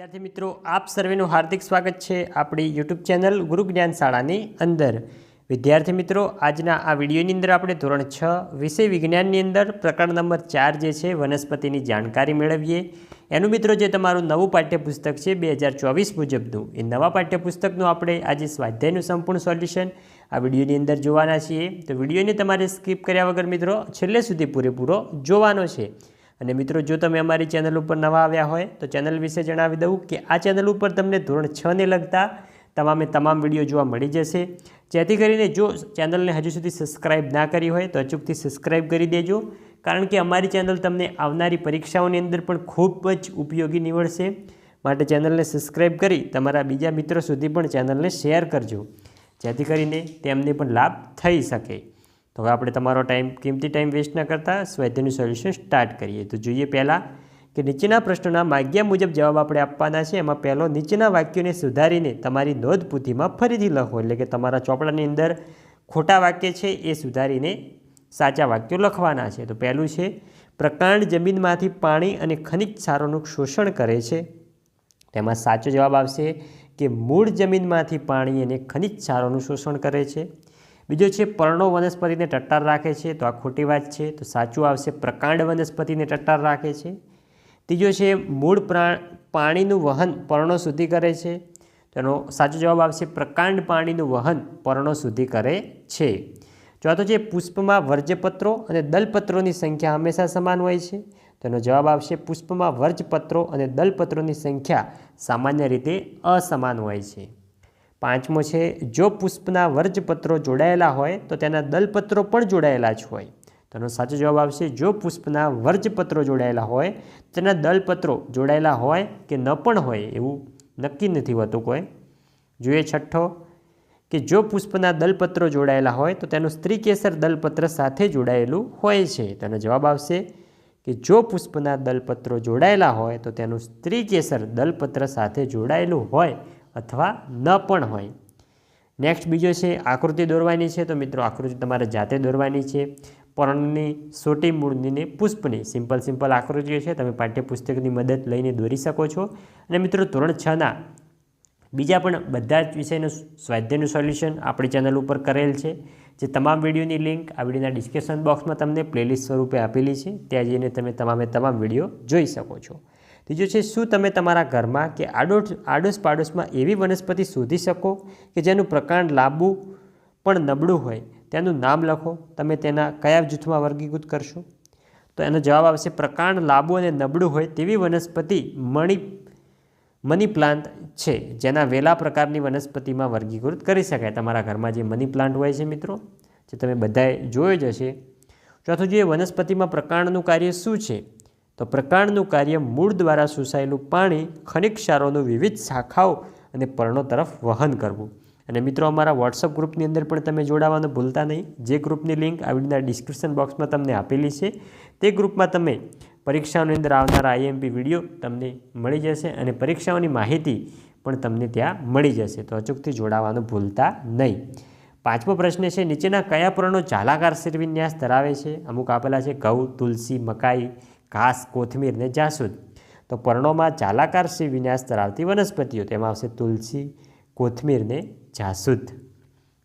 વિદ્યાર્થી મિત્રો, આપ સર્વેનું હાર્દિક સ્વાગત છે આપણી યુટ્યુબ ચેનલ ગુરુ જ્ઞાન શાળાની અંદર. વિદ્યાર્થી મિત્રો, આજના આ વિડીયોની અંદર આપણે ધોરણ છ વિષય વિજ્ઞાનની અંદર પ્રકરણ નંબર ચાર જે છે, વનસ્પતિની જાણકારી મેળવીએ. એનું મિત્રો, જે તમારું નવું પાઠ્યપુસ્તક છે, બે હજાર ચોવીસ મુજબનું. એ નવા પાઠ્યપુસ્તકનું આપણે આજે સ્વાધ્યાયનું સંપૂર્ણ સોલ્યુશન આ વિડીયોની અંદર જોવાના છીએ. તો વિડીયોને તમારે સ્કીપ કર્યા વગર મિત્રો, છેલ્લે સુધી પૂરેપૂરો જોવાનો છે. અને મિત્રો, જો તમે અમારી ચેનલ ઉપર નવા આવ્યા હોય, તો ચેનલ વિશે જણાવી દઉં કે આ ચેનલ ઉપર તમને ધોરણ છને લગતા તમામે તમામ વીડિયો જોવા મળી જશે. જેથી કરીને જો ચેનલને હજુ સુધી સબસ્ક્રાઇબ ના કરી હોય, તો અચૂકથી સબસ્ક્રાઇબ કરી દેજો. કારણ કે અમારી ચેનલ તમને આવનારી પરીક્ષાઓની અંદર પણ ખૂબ જ ઉપયોગી નીવડશે. માટે ચેનલને સબસ્ક્રાઇબ કરી તમારા બીજા મિત્રો સુધી પણ ચેનલને શેર કરજો. જેથી કરીને તેમને પણ લાભ થઈ શકે. હવે આપણે તમારો ટાઈમ કિંમતી ટાઈમ વેસ્ટ ન કરતા સ્વાધ્યાયનું સોલ્યુશન સ્ટાર્ટ કરીએ. તો જોઈએ પહેલાં કે નીચેના પ્રશ્નોના માગ્યા મુજબ જવાબ આપણે આપવાના છે. એમાં પહેલો, નીચેના વાક્યોને સુધારીને તમારી નોંધપુથીમાં ફરીથી લખો. એટલે કે તમારા ચોપડાની અંદર ખોટા વાક્ય છે એ સુધારીને સાચા વાક્યો લખવાના છે. તો પહેલું છે, પ્રકાંડ જમીનમાંથી પાણી અને ખનિજ ક્ષારોનું શોષણ કરે છે. તેમાં સાચો જવાબ આવશે કે, મૂળ જમીનમાંથી પાણી અને ખનિજ ક્ષારોનું શોષણ કરે છે. બીજો છે, પર્ણો વનસ્પતિને ટટ્ટાર રાખે છે, તો આ ખોટી વાત છે, તો સાચું આવશે, પ્રકાંડ વનસ્પતિને ટટ્ટાર રાખે છે. ત્રીજો છે, મૂળ પાણીનું વહન પર્ણો સુધી કરે છે તેનો સાચો જવાબ આવશે, પ્રકાંડ પાણીનું વહન પર્ણો સુધી કરે છે. ચોથો છે, પુષ્પમાં વર્જપત્રો અને દલપત્રોની સંખ્યા હંમેશા સમાન હોય છે તેનો જવાબ આવશે, પુષ્પમાં વર્જપત્રો અને દલપત્રોની સંખ્યા સામાન્ય રીતે અસમાન હોય છે. પાંચમો છે, જો પુષ્પના વર્જપત્રો જોડાયેલા હોય, તો તેના દલપત્રો પણ જોડાયેલા જ હોય. તેનો સાચો જવાબ આવશે, જો પુષ્પના વર્જપત્રો જોડાયેલા હોય તેના દલપત્રો જોડાયેલા હોય કે ન પણ હોય, એવું નક્કી નથી હોતું કોઈ. જોઈએ છઠ્ઠો, કે જો પુષ્પના દલપત્રો જોડાયેલા હોય, તો તેનું સ્ત્રીકેસર દલપત્ર સાથે જોડાયેલું હોય છે. તેનો જવાબ આવશે કે જો પુષ્પના દલપત્રો જોડાયેલા હોય, તો તેનું સ્ત્રીકેસર દલપત્ર સાથે જોડાયેલું હોય અથવા ન પણ હોય. નેક્સ્ટ બીજો છે આકૃતિ દોરવાની છે. તો મિત્રો, આકૃતિ તમારે જાતે દોરવાની છે. પર્ણની સોટી મૂળની પુષ્પની સિમ્પલ સિમ્પલ આકૃતિઓ છે. તમે પાઠ્યપુસ્તકની મદદ લઈને દોરી શકો છો. અને મિત્રો, ધોરણ છના બીજા પણ બધા જ વિષયનું સ્વાધ્યાયનું સોલ્યુશન આપણી ચેનલ ઉપર કરેલ છે. જે તમામ વિડીયોની લિંક આ વિડીયોના ડિસ્ક્રિપ્શન બોક્સમાં તમને પ્લેલિસ્ટ સ્વરૂપે આપેલી છે. ત્યાં જઈને તમે તમામે તમામ વીડિયો જોઈ શકો છો. ત્રીજો છે, શું તમે તમારા ઘરમાં કે આડોશ આડોશ પાડોશમાં એવી વનસ્પતિ શોધી શકો કે જેનું પ્રકાંડ લાંબુ પણ નબળું હોય? તેનું નામ લખો. તમે તેના કયા જૂથમાં વર્ગીકૃત કરશો? તો એનો જવાબ આવશે, પ્રકાંડ લાંબુ અને નબળું હોય તેવી વનસ્પતિ મણી મની પ્લાન્ટ છે. જેના વેલા પ્રકારની વનસ્પતિમાં વર્ગીકૃત કરી શકાય. તમારા ઘરમાં જે મની પ્લાન્ટ હોય છે મિત્રો, જે તમે બધાએ જોયો જ હશે. ચોથું જોઈએ વનસ્પતિમાં પ્રકાંડનું કાર્ય શું છે? તો પ્રકાંડનું કાર્ય મૂળ દ્વારા શોષાયેલું પાણી ખનિજ ક્ષારોનું વિવિધ શાખાઓ અને પર્ણો તરફ વહન કરવું. અને મિત્રો, અમારા વોટ્સઅપ ગ્રુપની અંદર પણ તમે જોડાવાનું ભૂલતા નહીં. જે ગ્રુપની લિંક આ વિડીયોના ડિસ્ક્રિપ્શન બોક્સમાં તમને આપેલી છે, તે ગ્રુપમાં તમે પરીક્ષાઓની અંદર આવનારા આઈએમપી વીડિયો તમને મળી જશે અને પરીક્ષાઓની માહિતી પણ તમને ત્યાં મળી જશે. તો અચૂકથી જોડાવાનું ભૂલતા નહીં. પાંચમો પ્રશ્ન છે, નીચેના કયા પર્ણો જાલાકાર શિરવિન્યાસ ધરાવે છે? અમુક આપેલા છે, ઘઉં, તુલસી, મકાઈ ઘાસ, કોથમીર ને જાસૂદ. તો પર્ણોમાં જાલાકાર વિન્યાસ ધરાવતી વનસ્પતિઓ, તેમાં આવશે તુલસી, કોથમીર ને જાસૂદ.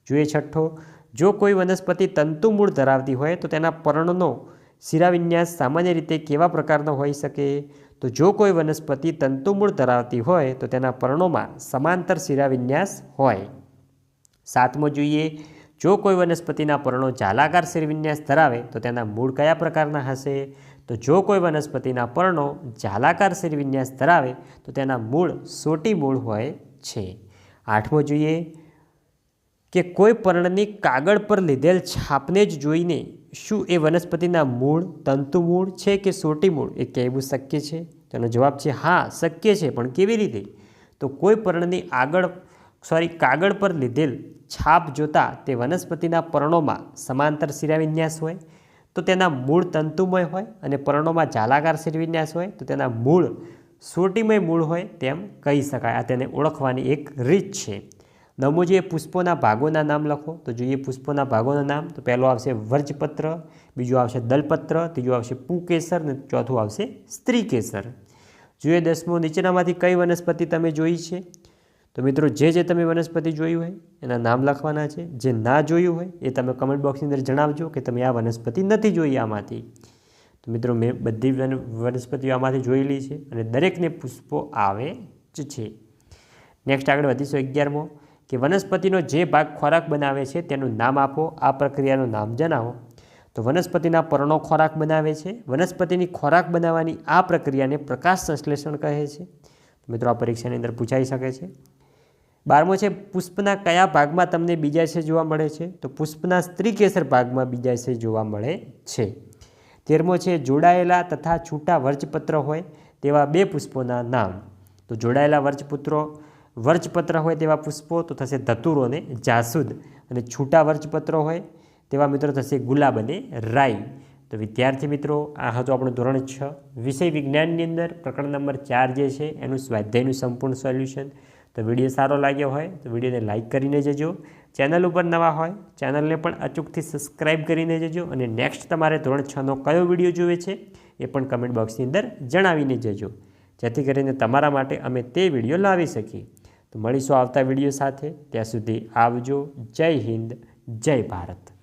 જોઈએ છઠ્ઠો, જો કોઈ વનસ્પતિ તંતુમૂળ ધરાવતી હોય, તો તેના પર્ણનો શિરાવિન્યાસ સામાન્ય રીતે કેવા પ્રકારનો હોઈ શકે? તો જો કોઈ વનસ્પતિ તંતુમૂળ ધરાવતી હોય, તો તેના પર્ણોમાં સમાંતર શિરાવિન્યાસ હોય. સાતમો જોઈએ, જો કોઈ વનસ્પતિના પર્ણો જાલાકાર શિરવિન્યાસ ધરાવે, તો તેના મૂળ કયા પ્રકારના હશે? તો જો કોઈ વનસ્પતિના પર્ણો જાલાકાર શિરવિન્યાસ ધરાવે તો તેના મૂળ સોટી મૂળ હોય છે. આઠમો જોઈએ કે કોઈ પર્ણની કાગળ પર લીધેલ છાપને જ જોઈને શું એ વનસ્પતિના મૂળ તંતુ મૂળ છે કે સોટી મૂળ? એ કહેવું શક્ય છે? તેનો જવાબ છે, હા, શક્ય છે, પણ કેવી રીતે? તો કોઈ પર્ણની આગળ, સોરી, કાગળ પર લીધેલ છાપ જોતાં તે વનસ્પતિના પર્ણોમાં સમાંતર શિરાવિન્યાસ હોય તો તેના મૂળ તંતુમય હોય અને પર્ણોમાં જાલાકાર શિરવિન્યાસ હોય, તો તેના મૂળ સોટીમય મૂળ હોય તેમ કહી શકાય. આ તેને ઓળખવાની એક રીત છે. નમોજીએ પુષ્પોના ભાગોના નામ લખો. તો જોઈએ પુષ્પોના ભાગોના નામ, તો પહેલો આવશે વર્જપત્ર, બીજું આવશે દલપત્ર, ત્રીજું આવશે પુકેસર અને ચોથું આવશે સ્ત્રીકેસર. જોઈએ દસમો નીચેનામાંથી કઈ વનસ્પતિ તમે જોઈ છે? તો મિત્રો, જે જે તમે વનસ્પતિ જોયું હોય, એના નામ લખવાના છે. જે ના જોયું હોય, એ તમે કમેન્ટ બોક્સની અંદર જણાવજો કે તમે આ વનસ્પતિ નથી જોઈ આમાંથી. તો મિત્રો, મેં બધી વનસ્પતિઓ આમાંથી જોયેલી છે અને દરેકને પુષ્પો આવે જ છે. નેક્સ્ટ આગળ વધીશું અગિયારમો, કે વનસ્પતિનો જે ભાગ ખોરાક બનાવે છે, તેનું નામ આપો. આ પ્રક્રિયાનું નામ જણાવો. તો વનસ્પતિના પર્ણો ખોરાક બનાવે છે. વનસ્પતિની ખોરાક બનાવવાની આ પ્રક્રિયાને પ્રકાશ સંશ્લેષણ કહે છે. મિત્રો, આ પરીક્ષાની અંદર પૂછાઈ શકે છે. બારમો છે, પુષ્પના કયા ભાગમાં તમને બીજાશય જોવા મળે છે? તો પુષ્પના સ્ત્રીકેસર ભાગમાં બીજાશય જોવા મળે છે. તેરમો છે, જોડાયેલા તથા છૂટા વર્ચપત્ર હોય તેવા બે પુષ્પોના નામ. તો જોડાયેલા વર્ચપુત્રો, વર્ચપત્ર હોય તેવા પુષ્પો, તો થશે ધતુરો અને જાસૂદ. અને છૂટા વર્ચપત્રો હોય તેવા મિત્રો થશે ગુલાબ અને રાઈ. તો વિદ્યાર્થી મિત્રો, આ હતું આપણું ધોરણ છ. વિષય વિજ્ઞાનની અંદર પ્રકરણ નંબર ચાર જે છે, એનું સ્વાધ્યાયનું સંપૂર્ણ સોલ્યુશન. તો વીડિયો સારો લાગ્યો હોય તો વિડીયોને લાઇક કરીને જજો ચેનલ ઉપર નવા હોય, ચેનલને પણ અચૂકથી સબસ્ક્રાઇબ કરીને જજો અને નેક્સ્ટ તમારે ધોરણ છનો કયો વીડિયો જોવે છે એ પણ કમેન્ટ બોક્સની અંદર જણાવીને જજો. જેથી કરીને તમારા માટે અમે તે વીડિયો લાવી શકીએ. તો મળીશું આવતા વીડિયો સાથે. ત્યાં સુધી આવજો. જય હિન્દ. જય ભારત.